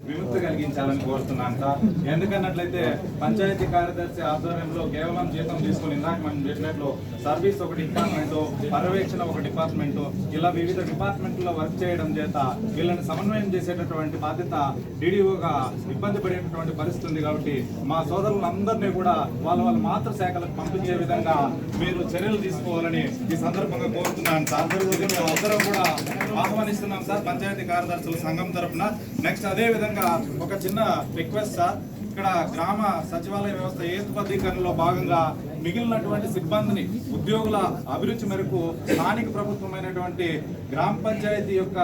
విముక్తి కలిగించాలని కోరుతున్నాను సార్ ఎందుకన్నట్లయితే పంచాయతీ కార్యదర్శి ఆధ్వర్యంలో కేవలం జీతం తీసుకుని ఇందాక మనం చెప్పినట్లు సర్వీస్ ఒక డిపార్ట్మెంట్ పర్యవేక్షణ ఒక డిపార్ట్మెంట్ ఇలా వివిధ డిపార్ట్మెంట్లో వర్క్ చేయడం చేత వీళ్ళని సమన్వయం చేసేటటువంటి బాధ్యత డిడిఓగా ఇబ్బంది పడేటటువంటి పరిస్థితి ఉంది కాబట్టి మా సోదరులందరినీ కూడా వాళ్ళ వాళ్ళ మాతృ శాఖలకు పంపించే విధంగా మీరు చర్యలు తీసుకోవాలని ఈ సందర్భంగా కోరుతున్నాను సార్ అందరం కూడా ఆహ్వానిస్తున్నాం సార్. పంచాయతీ కార్యదర్శుల సంఘం తరఫున నెక్స్ట్ అదే విధంగా ఒక చిన్న రిక్వెస్ట్ సార్. ఇక్కడ గ్రామ సచివాలయ వ్యవస్థ ఏతుబద్ధీకరణలో భాగంగా మిగిలినటువంటి సిబ్బందిని ఉద్యోగుల అభిరుచి మేరకు స్థానిక ప్రభుత్వమైనటువంటి గ్రామ పంచాయతీ యొక్క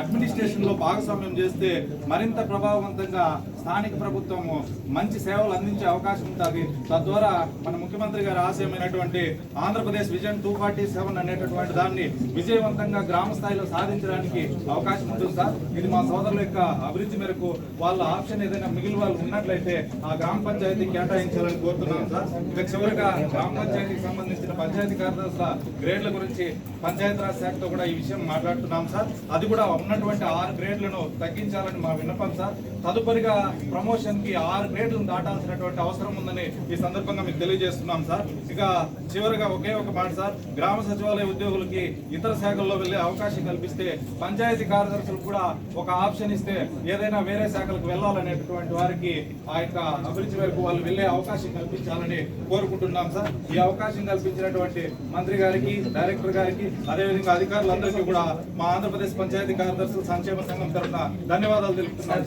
అడ్మినిస్ట్రేషన్లో భాగస్వామ్యం చేస్తే మరింత ప్రభావవంతంగా స్థానిక ప్రభుత్వము మంచి సేవలు అందించే అవకాశం ఉంటుంది. తద్వారా మన ముఖ్యమంత్రి గారి ఆశయమైనటువంటి Andhra Pradesh vision two forty seven అనేటటువంటి దాన్ని విజయవంతంగా గ్రామ స్థాయిలో సాధించడానికి అవకాశం ఉంటుంది సార్. ఇది మా సోదరుల యొక్క అభివృద్ధి మేరకు వాళ్ళ ఆప్షన్ ఏదైనా మిగిలిన వాళ్ళు ఉన్నట్లయితే ఆ గ్రామ పంచాయతీ కేటాయించాలని కోరుతున్నాం సార్. ఇక చివరిగా గ్రామ పంచాయతీకి సంబంధించిన పంచాయతీ కార్యదర్శుల గ్రేడ్ల గురించి పంచాయతీరాజ్ శాఖతో కూడా ఈ విషయం మాట్లాడుతున్నాం సార్. అది కూడా ఉన్నటువంటి ఆరు గ్రేడ్లను తగ్గించాలని మా విన్నపం సార్. తదుపరిగా ప్రమోషన్కి ఆరు గ్రేడ్లను దాటాల్సినటువంటి అవసరం ఉందని ఈ సందర్భంగా మీకు తెలియజేస్తున్నాం సార్. ఇక చివరిగా ఒకే ఒక మాట సార్. గ్రామ సచివాలయ ఉద్యోగులకి ఇతర శాఖల్లో వెళ్ళే అవకాశం కల్పిస్తే పంచాయతీ కార్యదర్శులు కూడా ఒక ఆప్షన్ ఇస్తే ఏదైనా వేరే శాఖలకు వెళ్ళాలనేటటువంటి వారికి ఆ యొక్క అభిరుచి వరకు వాళ్ళు వెళ్ళే అవకాశం కల్పించాలని కోరుకుంటున్నాం సార్. ఈ అవకాశం కల్పించినటువంటి మంత్రి గారికి డైరెక్టర్ గారికి అదేవిధంగా అధికారులందరికీ కూడా మా ఆంధ్రప్రదేశ్ పంచాయతీ కార్యదర్శుల సంక్షేమ సంఘం తరఫున ధన్యవాదాలు తెలుపుతున్నాను